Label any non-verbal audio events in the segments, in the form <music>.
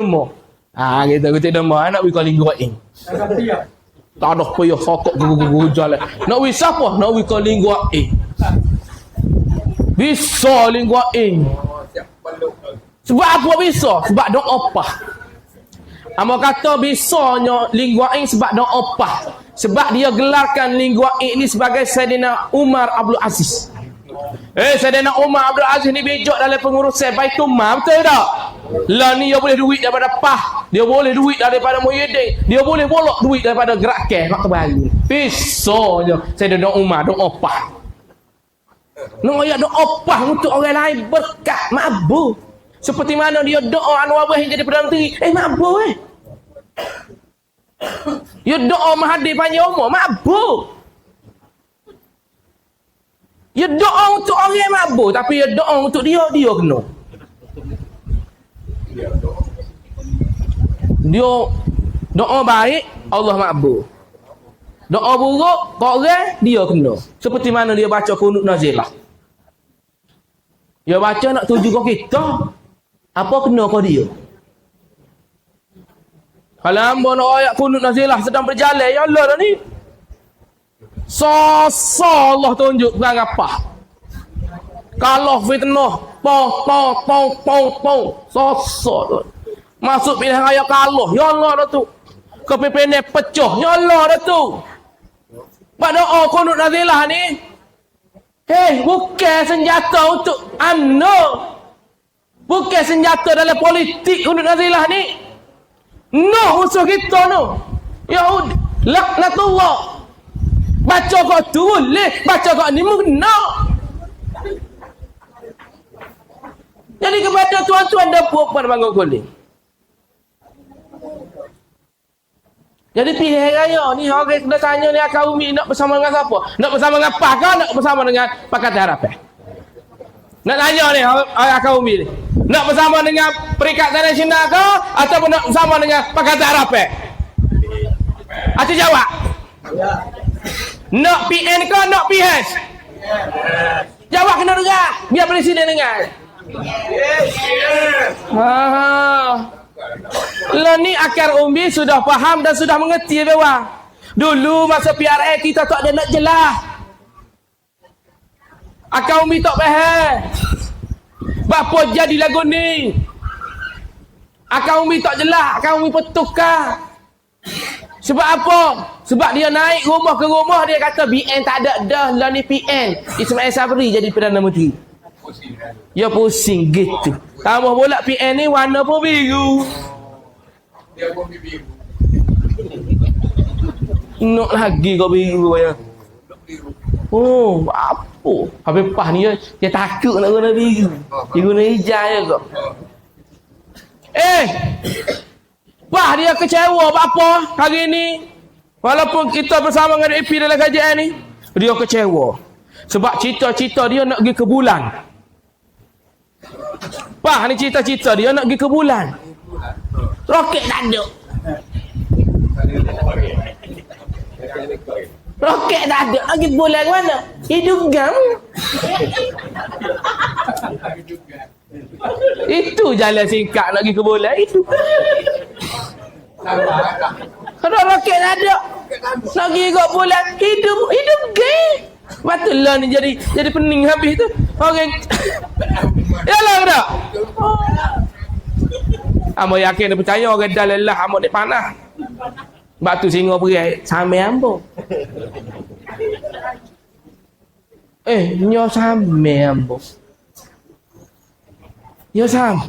demo. Ha kita kita demo nak wi calling ing. Tak ada payah sokok gugu-gugu jalan. Nak wi siapa? Nak wi calling ing. Bisa lingua ing. Sebab apa bisa? Sebab dok apa? Amo kata bisanya lingua ing sebab dok apa? Sebab dia gelarkan lingua ing ni sebagai Sayyidina Umar Abdul Aziz. Eh Sayyidina Umar Abdul Aziz ni bijak dalam pengurusan Baitul Mal betul tak? Lah ni dia boleh duit daripada PAH, dia boleh duit daripada Muhyiddin, dia boleh bolak duit daripada gerak kes waktu baru. Bisanya Sayyidina Umar dok apa? Nak ayat doa opah untuk orang lain berkat mabu. Seperti mana dia doa Anwar Ibrahim jadi Perdana Menteri. Eh mabu eh. Dia doa Mahathir panjang umur. Mabu. Dia doa untuk orang yang mabu. Tapi dia doa untuk dia, dia kena. Dia doa baik, Allah mabu. Doa buruk, kau orang, dia kena. Seperti mana dia baca kunut nazilah. Dia baca nak tuju kau kita. Apa kena kau dia? Kalau hamba nak ayat kunut nazilah sedang berjalan, ya Allah dah ni. Sasa Allah tunjuk perang apa? Kalau fitnah, pong, pong, pong, pong, pong. Sasa tu. Masuk pilihan ayat kalau, ya Allah dah tu. Kepimpinan pecah, ya Allah dah tu. Pada oh kunut nazilah ni. Hei, bukan senjata untuk UMNO. Bukan senjata dalam politik kunut nazilah ni. No musuh kita no. Yahud. Laknatullah. Baca kau tu boleh. Baca kau ni mengena. Jadi kepada tuan-tuan dan puan-puan bangun kuling. Jadi pilihan raya ni orang kena tanya ni akal umi nak bersama dengan siapa? Nak bersama dengan apa ke nak bersama dengan Pakatan Harapan? Nak tanya ni orang akal umi ni. Nak bersama dengan Perikatan Nasional ke ataupun nak bersama dengan Pakatan Harapan? Acik jawab. Nak PN ke nak PS? Jawab kena dengar. Biar presiden dengar. Ha. Lah ni akar umbi sudah faham dan sudah mengerti bahawa dulu masa PRA kita tak ada nak jelas. Akar umbi tak faham. Bapa jadi lagu ni. Akar umbi tak jelas, akar umbi petukar. Sebab apa? Sebab dia naik rumah ke rumah dia kata BN tak ada dah lah ni PN. Ismail Sabri jadi Perdana Menteri. Ya pusing gitu. Tambah pula PN ni warna pun biru. Dia pun biru. Nak lagi kau biru ya. Oh, apa? Habis pah ni dia, dia takut nak guna biru. Dia guna hijau je kau. Eh! Pah dia kecewa apa hari ni? Walaupun kita bersama dengan AP dalam kajian ni, dia kecewa. Sebab cita-cita dia nak pergi ke bulan. Pah ni cita-cita dia nak pergi ke bulan. Roket tak ada. Roket tak ada. Pergi bulan mana? Hidup gam. Itu jalan singkat nak pergi ke bulan. Itu. Kalau roket tak ada. Nak pergi ke bulan. Hidup. Hidup gam. Patutlah ni jadi jadi pening habis tu. Orang <coughs> Yalah tak? Amo yakin dia percaya orang dah lelah amo ni panah. Batu singa perai sampai ambo. Eh, nyo sampai ambo. Nyo sampai.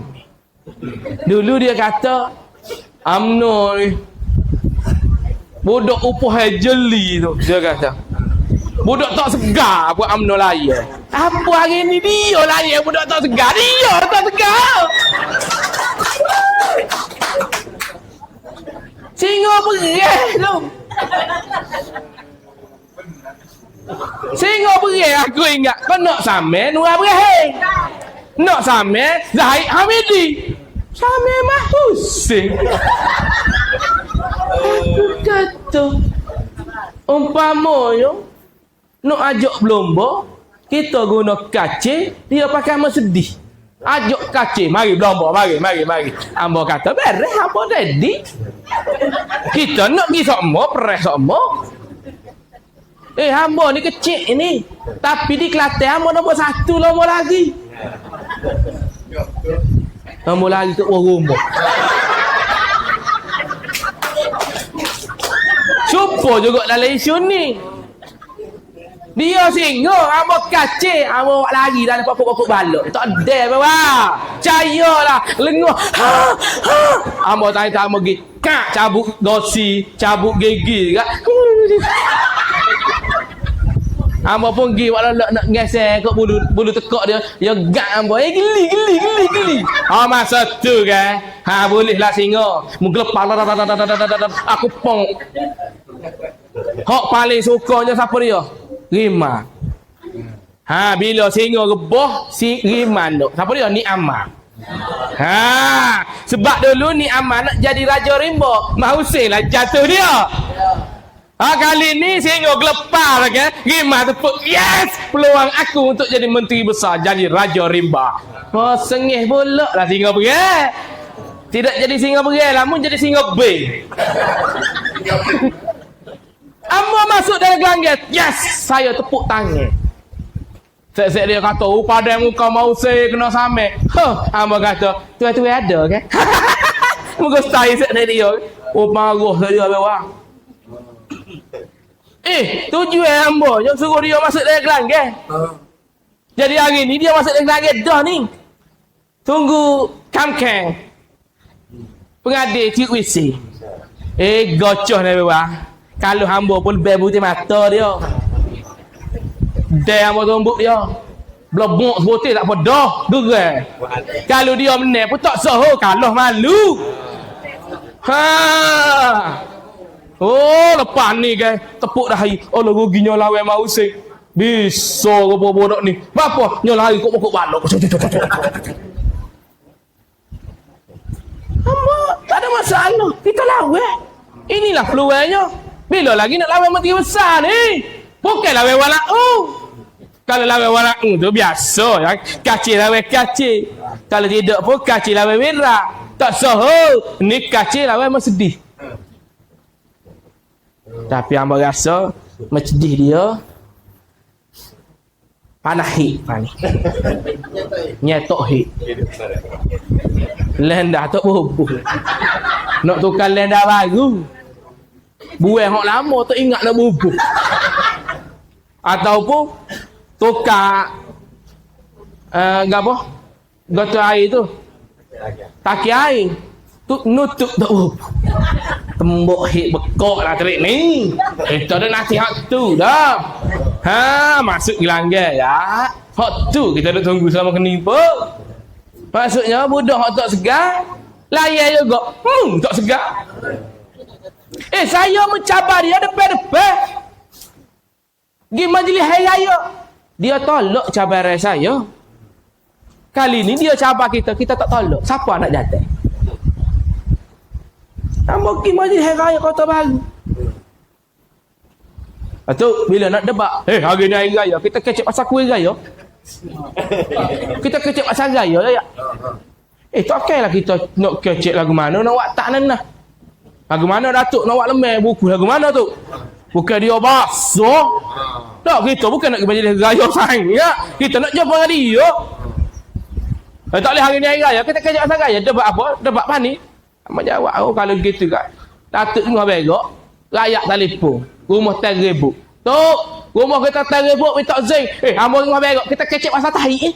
Dulu dia kata amno ni budak upah jeli tu dia kata. Budak tak segar buat amno layar. Apa hari ni dia layar budak tak segar. Dia tak segar. Singa perih tu. Singa perih aku ingat. Kau nak samai Nurah Ibrahim. Nak samai Zahid Hamidi. Samai mah pusing. Aku kata. Umpamanya. Nak ajak berlomba. Kita guna kaca. Dia pakai sedih. Ajuk kacir, mari belomba, mari, mari, mari. Ambo kata, beres, ambo ready. Kita nak pergi sama, peres sama. Eh, ambo ni kecil ni. Tapi di Kelantan, ambo nombor satu lama lagi. Ambo lagi ke bawah rumah. Cuba juga dalam isu ni. Dia singa, amo kacir, amo buat lari dalam pokok-pokok balok. Tak ada apa Cayalah, lenguh. Ha, ha. Amo tanya tak amo pergi. Kak cabut dosi, cabut gigi kak. Amo pun pergi walau nak, nak gesek kat bulu bulu tekak dia. Ya gak amo. Eh geli geli geli geli. Ha masa tu kan. Ha boleh lah singa. Menggelepar aku pong. Hak paling sukanya siapa dia? Rima. Ha bila singa rebah si Rima tu. Siapa dia? Ni Amar. Ha sebab dulu ni Amar nak jadi raja rimba, Mak Hussein lah jatuh dia. Ha kali ni singa gelepar kan. Rima tepuk yes peluang aku untuk jadi menteri besar jadi raja rimba. Oh sengih pula lah singa pergi. Tidak jadi singa pergi, namun jadi singa B. Amba masuk dalam gelanggang. Yes, saya tepuk tangan. Sek-sek dia kata, oh pada muka mau saya kena sampai. Huh, Amba kata, tu-tu ada kan? <laughs> Muka style sek dia. Oh marah saya bawah. Eh, tujuan Amba yang suruh dia masuk dalam gelanggang. Jadi hari ni dia masuk dalam gelanggang dah ni. Tunggu kamkeng. Pengadil cik wisi. Eh, gocoh ni bawah. Kalau hamba pun lebih putih mata dia. Dia hamba tumbuk dia. Belobok sebutir tak apa dah. Durang. Kalau dia menang pun tak sah. Kalau malu. Ha. Oh, lepas ni kan. Tepuk dah hari. Oh, lo ruginya lawan mau sing. Bisa ke bodoh ni. Apa? Nyo lari kok pokok balok. Hamba tak ada masalah. Kita lawan. Inilah peluangnya. Bila lagi nak lawan menteri besar ni? Bukan lawan walak uh. Kalau lawan walak uh, tu biasa ya. Kacil lawan kacil. Kalau tidak pun kacil lawan merah. Tak sah. Ni kacil lawan sedih. Tapi hamba rasa macedih dia panah hit. Nyetok hit. Lendah tak bubuh. Nak tukar lendah baru. Buang hok lama tak ingat nak bubuh. Ataupun tukar uh, apa? Gata air tu. Taki air. Tu nutup tak bubuh. Tembok hit bekok lah terik ni. Itu dah nanti hak tu dah. Ha, masuk gelanggang ya. Hak tu kita duk tunggu selama keni pun. Maksudnya budak hak tak segar. Layan juga. Hmm, tak segar. Eh saya mencabar dia depan-depan. Pergi majlis hari raya. Dia tolak cabaran saya. Kali ni dia cabar kita, kita tak tolak. Siapa nak jatuh? Tambah pergi majlis hari raya kota baru. Lepas tu, bila nak debat, eh hari ni hari raya, kita kecek pasal kuih raya. kita kecek pasal raya ya. Eh tak okay lah kita nak kecek lagu mana, nak buat tak nanah. Lagu mana Datuk nak buat lemah buku lagu mana tu? Bukan dia basuh. Tak kita bukan nak pergi majlis raya sangat. Kita nak jumpa dengan dia. Eh, tak boleh hari ni hari raya kita kerja asal raya debat apa? Debat apa ni? Mak jawab oh kalau gitu kan. Datuk tengah berak, rakyat telefon. Rumah teribu. Tok, rumah kita teribu minta zing. Eh, hamba tengah berak, kita kecek pasal tahi eh.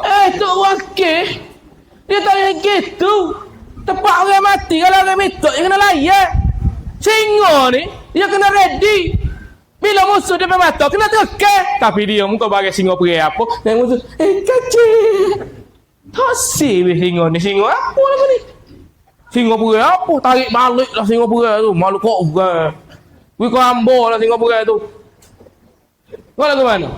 eh, tok wakil. Dia tak boleh gitu. Tepat orang mati kalau orang minta dia kena layak. Singa ni dia kena ready. Bila musuh dia mata kena tekan. Tapi dia muka bagi singa pergi apa? Dan musuh eh kacil. Tak si weh singa ni singa apa nama ni? Singa pergi apa? Tarik balik lah singa pergi tu. Malu kok bukan. Wih kau ambo lah singa pergi tu. Kau lagu mana?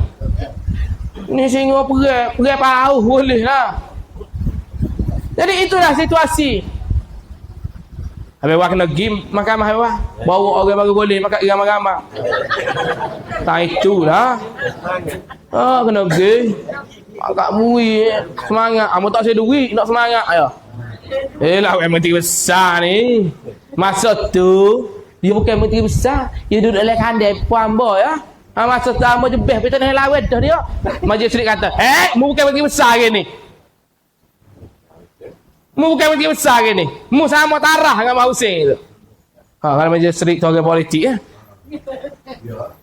Ni singa pergi. Pergi pauh boleh lah. Jadi itulah situasi. Habis awak kena game makan mahal awak. Bawa orang baru boleh makan ramai-ramai. Tak itulah. Ah, kena pergi. Agak mui semangat. Amu tak saya duit nak semangat ya. Eh lah menteri besar ni. Masa tu dia bukan menteri besar. Dia duduk dalam kandai puan boy ya. Ha, masa tu amu jebeh betul nak lawet dah dia. Majlis Sri kata, "Eh, mu bukan menteri besar ke ni?" Mu bukan menteri besar ke ni? Mu sama tarah dengan Mak Hussein tu. Ha, kalau majlis Sri tu politik ya.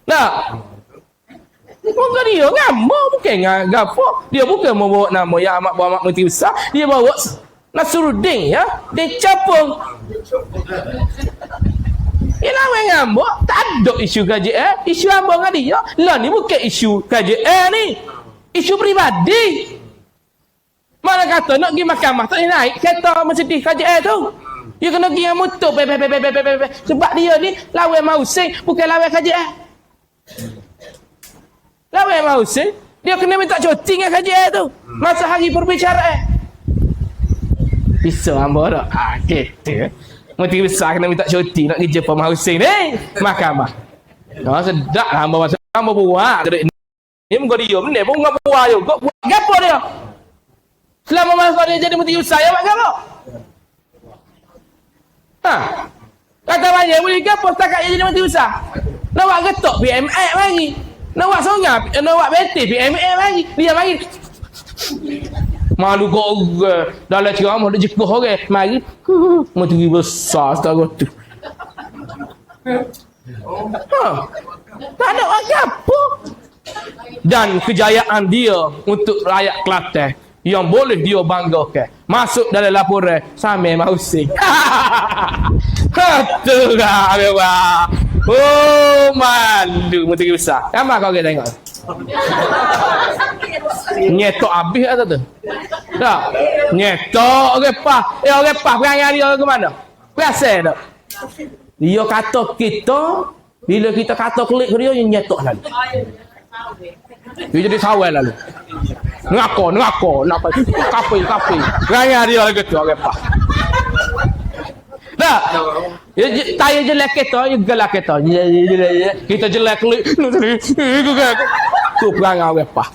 Nah, Muka dia ngambak bukan gapo. Dia bukan membawa nama yang bawa amat menteri besar. Dia bawa Nasruddin ya. Dia capung. Dia lama ngambak. Tak ada isu KJL. Isu abang dengan dia. Lah ni bukan isu KJL ni. Isu peribadi. Mana kata nak pergi mahkamah tak boleh naik kereta Mercedes KJL tu. Dia kena pergi dengan motor. Be, be, be, be, be, be, be. Sebab dia ni lawan Mausing bukan lawan KJL. Lawan Hussein, dia kena minta cuti dengan kajian tu. Masa hari perbicaraan. Bisa hamba tak? Ah, kita. Menteri besar kena minta cuti nak kerja Imam Hussein ni. Mahkamah. Oh, sedap lah hamba masa hamba buat. Ni muka dia ni pun buat juga. Buat gapo dia? Selama masa dia jadi menteri besar, ya buat gapo? Ha? Kata banyak boleh gapo setakat dia jadi menteri besar? Nak buat getok PMI lagi. Nak buat songa, nak buat BT, PMA lagi. Dia mari. Malu kau uh, dalam ceramah dia jekuh orang. Mari. <laughs> Menteri besar setara tu. Ha. Tak ada apa. Dan kejayaan dia untuk rakyat Kelantan yang boleh dia banggakan masuk dalam laporan Samir Mausik. <laughs> Tu lah memang. Oh malu menteri besar. Ramai kau kita tengok. Nyetok habis atau tu? Tak. Nyetok orang pah. Eh orang pah perangai dia ke mana? Biasa tak? Dia kata kita bila kita kata klik dia nyetok lalu. Dia jadi sawal lalu. Ngako, nak apa? Kapi, kapi. Perangai dia lagi tu orang pah. Tak. Ya, tayar jelek kereta, ya gelak. Ya, ya, ya, ya. Kita jelek klik. Lu kan. Tu perangai orang pah.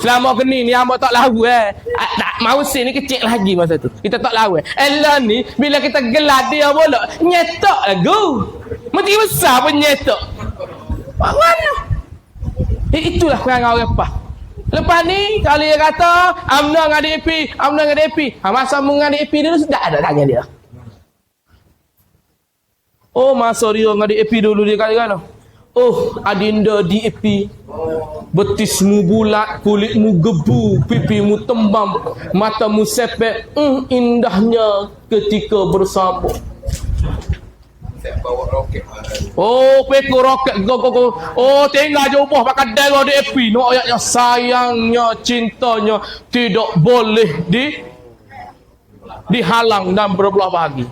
Selama kini ni hamba tak lagu eh. Ah, Tak mau sin ni kecil lagi masa tu. Kita tak lagu. eh. Elah ni bila kita gelak dia bola, nyetok lagu. Menteri besar pun nyetok. Mana? Eh, itulah perangai orang pah. Lepas ni kalau dia kata amna dengan DAP, amna dengan DAP. Ha, masa dengan DAP dulu sudah ada tanya dia. Oh masa dia dengan DAP dulu dia kata kan. Oh adinda DAP Betismu bulat, kulitmu gebu, pipimu tembam, matamu sepet. Hmm, indahnya ketika bersama. Oh, peko roket go go go. Oh, tinggal je ubah pakai darah DAP. No ayatnya sayangnya, cintanya tidak boleh di dihalang dan berbelah bagi.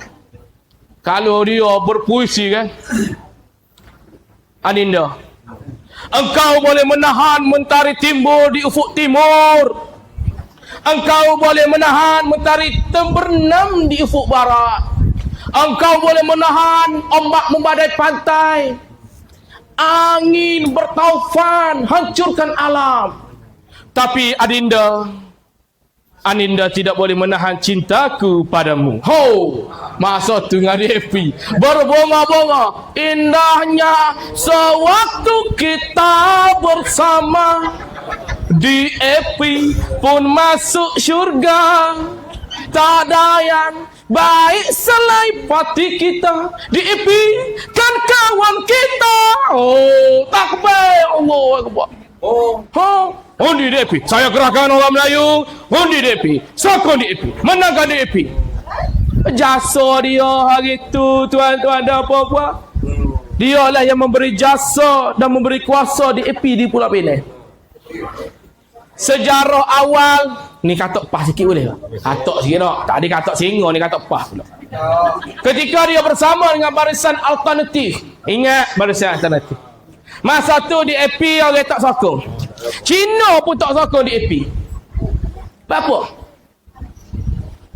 Kalau dia berpuisi kan. Aninda. Engkau boleh menahan mentari timbul di ufuk timur. Engkau boleh menahan mentari tembernam di ufuk barat. Engkau boleh menahan ombak membadai pantai. Angin bertaufan hancurkan alam. Tapi Adinda, Aninda tidak boleh menahan cintaku padamu. Ho! Masa tu dengan DAP. Berbunga-bunga. Indahnya sewaktu kita bersama. DAP pun masuk syurga. Tak ada yang baik selain pati kita. DAP kan kawan kita. Oh, takbir. Allah Akbar. Oh, Ha? Undi DAP. Saya kerahkan orang Melayu. Undi DAP. Sokong DAP. Menangkan DAP. Jasa dia hari tu tuan-tuan dan puan-puan. Dia lah yang memberi jasa dan memberi kuasa DAP di Pulau Pinang. Sejarah awal ni katok pas sikit boleh tak? Katok sikit tak? Tadi katok singa ni katok pas pula. Ketika dia bersama dengan barisan alternatif. Ingat barisan alternatif. Masa tu di AP orang tak sokong. Cina pun tak sokong di AP. Apa?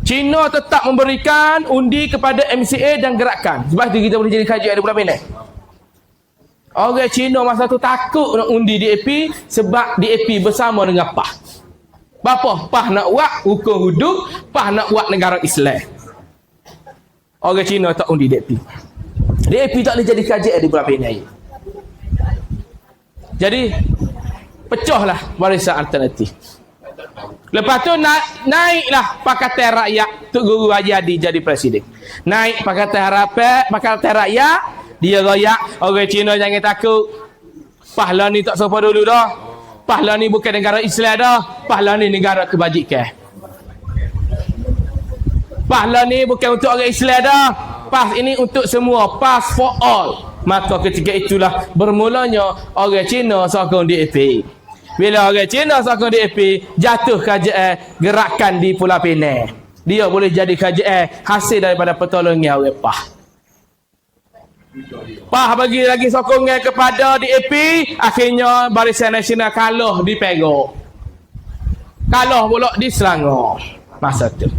Cina tetap memberikan undi kepada MCA dan gerakan. Sebab tu kita boleh jadi kajian di Pulau Pinang. Orang Cina masa tu takut nak undi DAP sebab DAP bersama dengan PAH. Bapa PAH nak buat hukum hudud, PAH nak buat negara Islam. Orang Cina tak undi DAP. DAP tak boleh jadi kajian di bulan Penang. Jadi pecahlah barisan alternatif. Lepas tu na naiklah Pakatan Rakyat Tok Guru Haji Adi jadi presiden. Naik Pakatan Harapan, Pakatan Rakyat, dia royak orang Cina jangan takut. Pahlawan ni tak sopa dulu dah. Pahlawan ni bukan negara Islam dah. Pahlawan ni negara kebajikan. Pahlawan ni bukan untuk orang Islam dah. Pas ini untuk semua. Pass for all. Maka ketika itulah bermulanya orang Cina sokong DAP. Bila orang Cina sokong DAP, jatuh kajian gerakan di Pulau Penang. Dia boleh jadi kajian hasil daripada pertolongan orang PAH. PAH bagi lagi sokongan kepada DAP, akhirnya Barisan Nasional kalah di Perak. Kalah pula di Selangor. Masa tu.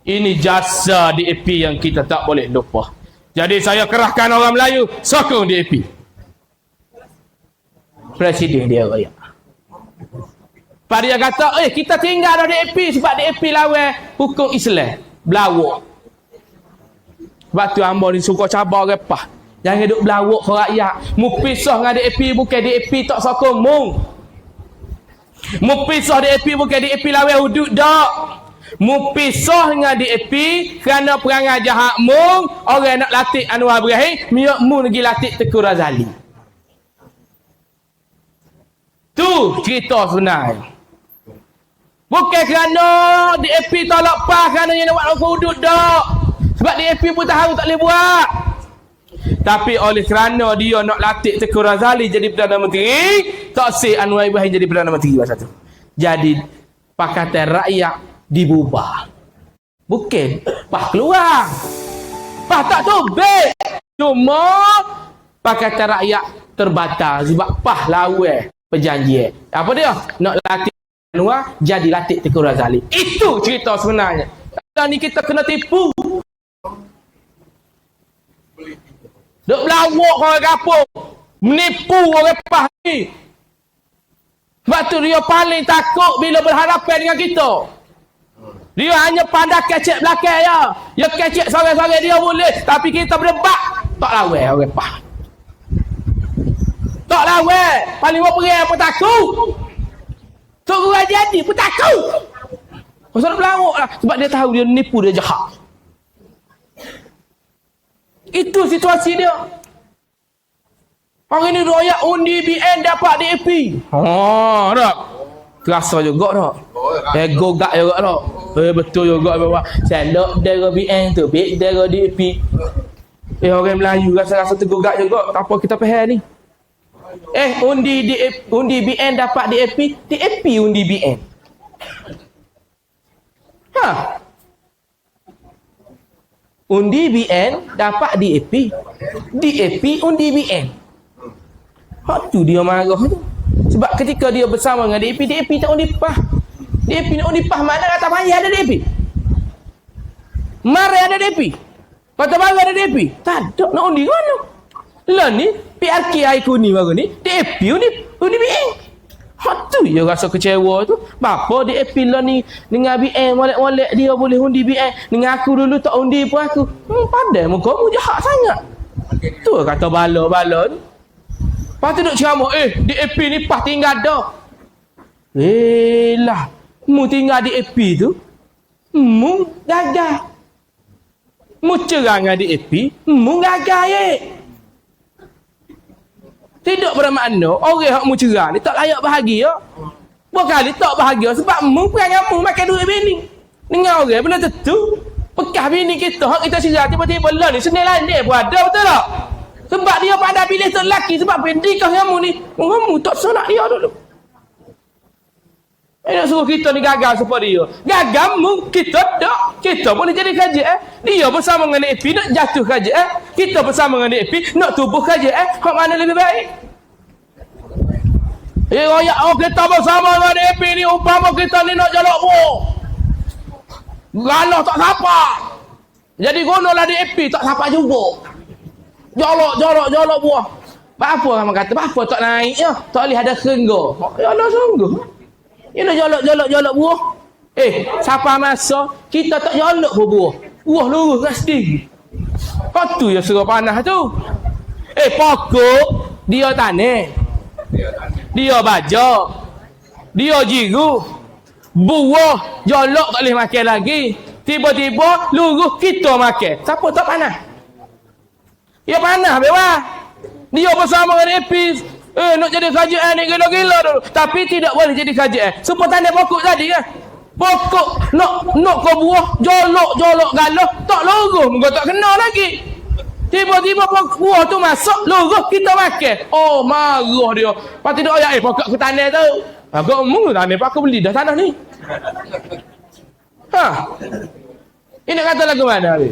Ini jasa DAP yang kita tak boleh lupa. Jadi saya kerahkan orang Melayu sokong DAP. Presiden dia raya. Pada dia kata, eh kita tinggal dah DAP sebab DAP lawan hukum Islam. Belawak. Sebab tu hamba ni suka cabar repah. Jangan duduk belawak ke rakyat. Mu pisah dengan DAP bukan DAP tak sokong mung. Mu pisah DAP bukan DAP lawan hudud tak. Mu pisah dengan DAP kerana perangai jahat mung. Orang nak latih Anwar Ibrahim. Miak mu lagi latih Teku Razali. Tu cerita sebenarnya. Bukan kerana DAP tolak PAS kerana yang nak buat hudud tak. Sebab DAP pun tahu tak boleh buat. Tapi oleh kerana dia nak latih Teku Razali jadi Perdana Menteri, tak si Anwar Ibrahim jadi Perdana Menteri masa tu. Jadi Pakatan Rakyat dibubar. Bukan PAS keluar. PAS tak tubik. Cuma Pakatan Rakyat terbatal sebab PAS lawan perjanjian. Apa dia? Nak latih Anwar jadi latih Teku Razali. Itu cerita sebenarnya. Dan ni kita kena tipu. Belawak orang kampung. Menipu orang pah ni. Sebab tu dia paling takut bila berhadapan dengan kita. Dia hanya pandai kecek belakang ya. Ya kecek sore-sore dia boleh. Tapi kita berdebat. Tak lawan orang pah. Tak lawan. Paling pergi apa takut. Tok Guru Haji Adi pun takut. Pasal belawak lah. Sebab dia tahu dia nipu dia jahat. Itu situasi dia. Orang ni royak undi BN dapat DAP. Ha, tak? Terasa juga tak? Ego gak juga tak? Eh, betul juga bawa. Selok dera BN tu, baik dera DAP. Eh, orang Melayu rasa-rasa tergugak juga. Tak apa kita faham ni. Eh, undi DAP, undi BN dapat DAP, DAP undi BN. Ha. Undi BN dapat DAP. DAP undi BN. Hak tu dia marah tu. Sebab ketika dia bersama dengan DAP, DAP tak undi PAH. DAP nak undi PAH mana kata payah ada DAP? Mari ada DAP. Kata baru ada DAP. Tak ada nak undi mana? Lah ni PRK aku ni baru ni DAP undi undi BN. Hak tu dia rasa kecewa tu. Bapa DAP lah ni dengan BN molek-molek dia boleh undi BN. Dengan aku dulu tak undi pun aku. Hmm, pandai muka mu jahat sangat. Tu kata bala-bala tu. Lepas tu duk ceramah, eh DAP ni pas tinggal dah. Eh lah, mu tinggal DAP tu, mu gagal. Mu cerang dengan DAP, mu gagal ye. Tidak bermakna orang yang mu cerang ni tak layak bahagia. Bukan kali tak bahagia sebab mu perangai mu makan duit bini. Dengan orang benda tentu. Bekas bini kita, hak kita cerang tiba-tiba lah ni senil lain dia pun ada betul tak? Sebab dia pandai pilih lelaki sebab pendikah kamu ni. Kamu tak solat dia dulu. Eh nak suruh kita ni gagal supaya dia. Gagal mu kita tak. Kita boleh jadi kaji eh. Dia bersama dengan DAP nak jatuh kaji eh. Kita bersama dengan DAP nak tubuh kaji eh. Hak mana lebih baik? Eh royak oh kita bersama dengan DAP ni umpama kita ni nak jalak bu. Galah tak sapa. Jadi gunalah DAP tak sapa juga. Jolok, jolok, jolok buah. Apa orang kata? Apa tak naik ya? Tak boleh ada kerengga. Ya Allah sungguh. Ini dah jolok jolok jolok buah. Eh, siapa masa kita tak jolok pun buah. Buah lurus sendiri. Kau tu yang suruh panah tu. Eh, pokok dia tanah. Dia baja. Dia jiru. Buah jolok tak boleh makan lagi. Tiba-tiba lurus kita makan. Siapa tak panah? Ya panah bebas. Dia bersama dengan Epis. Eh nak jadi kerajaan ni gila-gila dulu. Tapi tidak boleh jadi kerajaan. Semua tanda pokok tadi kan. Pokok nak nak kau buah jolok jolok galah tak lurus muka tak kena lagi. Tiba-tiba buah tu masuk lurus kita makan. Oh marah dia. Lepas tu dia ayat eh pokok aku tanah tu. Aku omong tanah apa aku beli dah tanah ni. Ha. Ini kata lagu mana ni?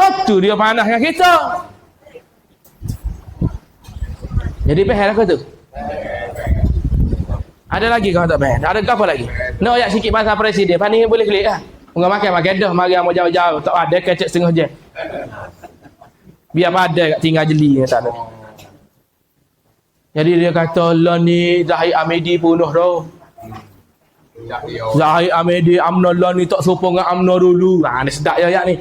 Oh tu dia panah dengan kita. Jadi pehel aku tu. Ada lagi kau tak pehel? Ada apa lagi? Nak ayat sikit pasal presiden. Pani boleh klik lah. Enggak makan makan dah. Mari mau jauh-jauh. Tak ada kecek setengah je. Biar pada kat tinggal jeli tak ada. Jadi dia kata Allah ni Zahid Amidi bunuh dia. Zahid Amidi amno Allah ni tak serupa dengan amno dulu. Ha ni sedap ya ayat ni.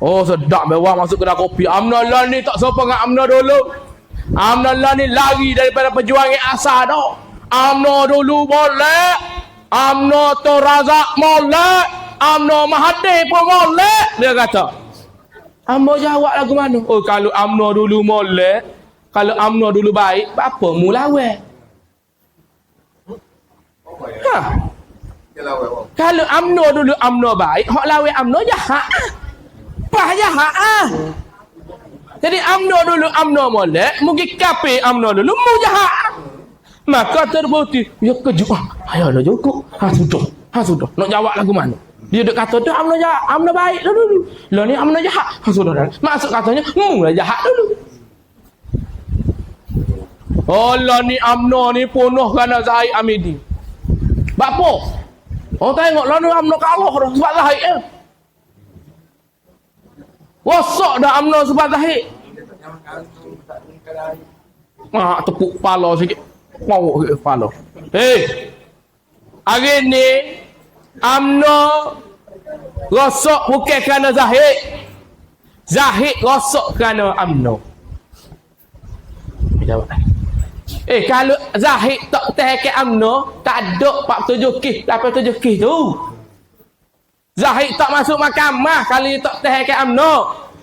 Oh sedap mewah masuk kedai kopi. Amno Allah ni tak serupa dengan amno dulu. Amno Allah ni lari daripada perjuangan asal dah. Amno dulu boleh. Amno tu razak molek. Amno Mahathir pun molek. Dia kata. Amno jawab lagu mana? Oh kalau Amno dulu molek. Kalau Amno dulu baik. Apa mu lawan? Ha. Kalau UMNO dulu UMNO baik, hak lawan UMNO jahat. Pah jahat ah. Jadi UMNO dulu UMNO molek, mungkin kape UMNO dulu mu jahat. Maka terbukti, ya kejut. Ah, ayo lah cukup. Ha sudah. Ha sudah. Nak jawab lagu mana? Dia duk kata tu UMNO jahat, UMNO baik dah dulu. Lah ni UMNO jahat. Ha sudah dah. Maksud katanya, mu lah jahat dulu. Allah ni UMNO ni penuh kerana Zahid Amidi. Bapa? Orang tengok lah ni UMNO kalah dah sebab Zahid ya. Wasak dah UMNO sebab Zahid. Mak tepuk kepala sikit. Mau sikit kepala. Hei. Hari ni UMNO rosak bukan kerana Zahid. Zahid rosak kerana. Dia jawab. Eh kalau Zahid tak tahan ke UMNO, tak ada 47 kes, 87 kes tu. Zahid tak masuk mahkamah kalau dia tak ke UMNO.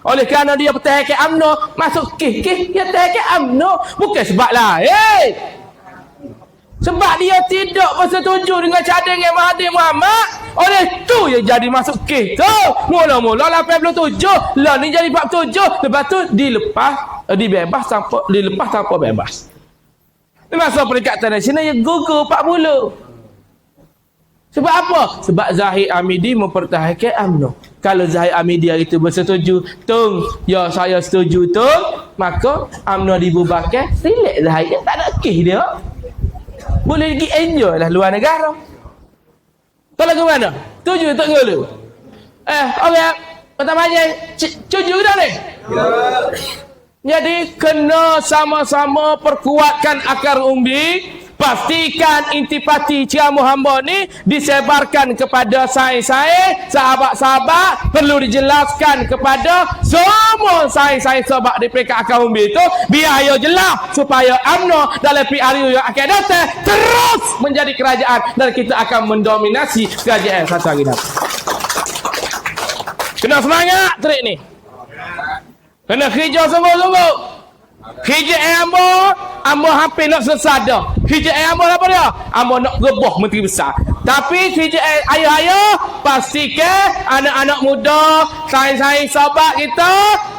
Oleh kerana dia ke UMNO, masuk kes dia ke UMNO. Bukan sebab lain. Sebab dia tidak bersetuju dengan cadangan Mahathir Mohamad. Oleh tu dia jadi masuk kes tu. Mula-mula 87. Lah ni jadi 47. Lepas tu dilepas, eh, dibebas tanpa, dilepas tanpa bebas. Ni masa Perikatan Nasional yang gugur 40. Sebab apa? Sebab Zahid Amidi mempertahankan UMNO. Kalau Zahid Amidi hari itu bersetuju, tung, ya saya setuju tung, maka UMNO dibubarkan, relax Zahid. Tak ada kes dia. Boleh pergi enjoy lah luar negara. Kau lagu mana? Setuju tak ngulu? Eh, orang pertama aja, setuju dah ni? Jadi kena sama-sama perkuatkan akar umbi Pastikan intipati ciamu hamba ni disebarkan kepada saya-saya, sahabat-sahabat, perlu dijelaskan kepada semua saya-saya sahabat di peringkat akar umbi itu biar ayo jelas supaya UMNO dalam PRU yang akan datang terus menjadi kerajaan dan kita akan mendominasi kerajaan satu hari nanti. Kena semangat trik ni. Kena kerja sungguh-sungguh. Kerja ambo, ambo hampir nak selesai dah. Kerja ambo apa dia? Ambo nak rebah menteri besar. Tapi kerja ayah-ayah, pastikan anak-anak muda, sains-sains sahabat kita,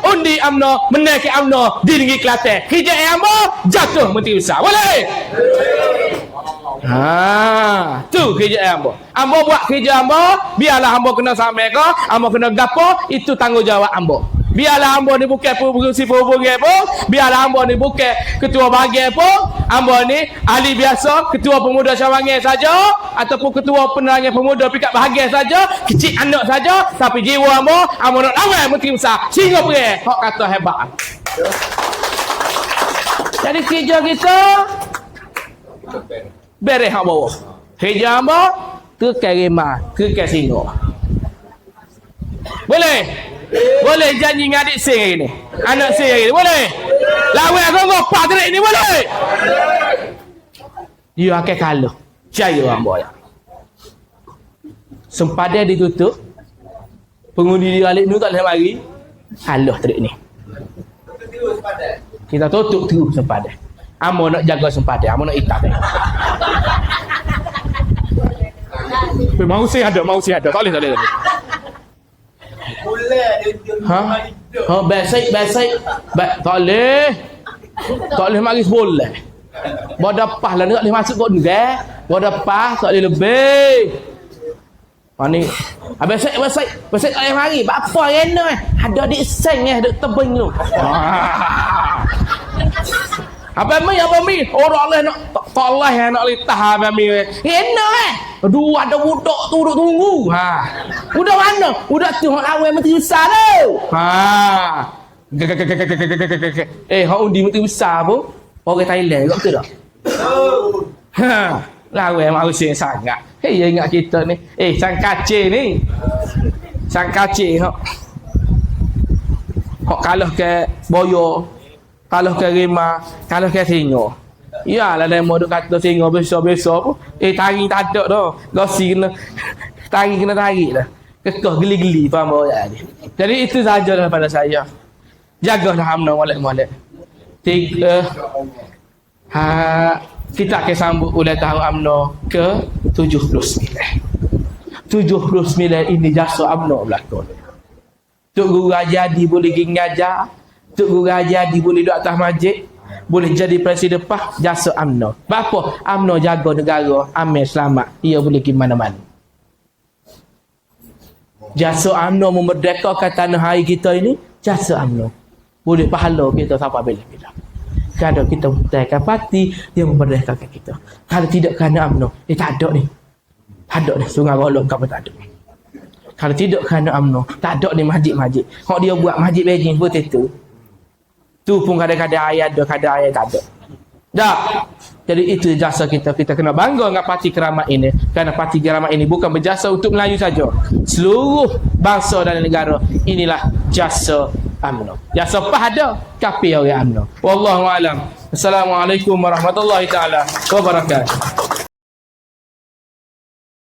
undi UMNO, menaiki UMNO di Negeri Kelantan. Kerja ambo, jatuh menteri besar. Boleh? Ha, tu kerja ambo. Ambo buat kerja ambo, biarlah ambo kena sampai ke, ambo kena gapo, itu tanggungjawab ambo. Biarlah ambo ni bukan pengurusi perhubungan pun, biarlah ambo ni bukan ketua bahagian pun, ambo ni ahli biasa, ketua pemuda Syawangan saja ataupun ketua penerangan pemuda pikat bahagian saja, kecil anak saja, tapi jiwa ambo, ambo nak lawan menteri besar. Sehingga pergi, hak kata hebat. Jadi kerja kita beres hak bawah. Kerja apa? Ke kerema, ke kasino. Boleh? Boleh janji dengan adik saya hari ni. Anak saya hari ni. Boleh? Lawan aku ngopak terik ni boleh? You akan kalah. Percaya orang boy. Sempadan ditutup. Pengundi dia alik ni tak boleh mari. Kalah terik ni. Kita tutup terus sempadan. Amo nak jaga sempadan. Amo nak. Eh, mau saya ada, mau saya ada. Tak boleh, tak boleh. Tak boleh. Ha? Ha, baik, baik, baik. Tak boleh. Tak boleh mari seboleh. Bodoh pah lah, tak boleh masuk kot negara. Bodoh pah, tak boleh lebih. Ha ni. Ha, besok, besok. Besok tak boleh mari. Apa yang ni? Ada di seng eh, duk tebing tu. Ha. <laughs> Apa mi, apa mi? Orang Allah nak, tak Allah yang nak litah apa mi. Enak eh. Dua ada budak tu duduk tunggu. Ha. Budak mana? Budak tu hak lawan mesti besar tu. Ha. Eh, hak undi mesti besar pun. Orang Thailand kau betul tak? Ha. Lawan manusia sangat. Hei, ya ingat kita ni. Eh, sang kacir ni. Sang kacir hak. Hak kalah ke boyo. Kalah ke rima. Kalah ke singo. Ya lah demo duk kata singo besar-besar pun. Eh, tarik tak ada dah. Gosi kena. <laughs> Tarik kena tarik dah. Kekeh geli-geli faham bawa ni. Jadi itu saja daripada saya. Jagalah amna molek-molek. Tiga. Ha, kita akan sambut ulang tahun UMNO ke 79. 79 ini jasa UMNO berlakon. Tok Guru Rajadi boleh pergi ngajar. Tok Guru Rajadi boleh duduk atas masjid. Boleh jadi presiden PAH jasa UMNO. Bapa UMNO jaga negara. Amin selamat. Ia boleh pergi mana-mana. Jasa UMNO memerdekakan tanah air kita ini. Jasa UMNO. Boleh pahala kita sampai bila-bila. Kalau kita merdekakan parti, dia memerdekakan kita. Kalau tidak kerana UMNO, eh tak ada ni. Tak ada ni. Sungai Rolong kau pun tak ada. Kalau tidak kerana UMNO, tak ada ni masjid-masjid. Kalau dia buat masjid Beijing pun itu. Tu pun kadang-kadang ayat ada, kadang ayat tak ada. Tak. Jadi itu jasa kita. Kita kena bangga dengan parti keramat ini. Kerana parti keramat ini bukan berjasa untuk Melayu saja. Seluruh bangsa dan negara. Inilah jasa UMNO. Jasa PAH ada. Kapi orang UMNO. Wallahualam. Assalamualaikum warahmatullahi taala wabarakatuh.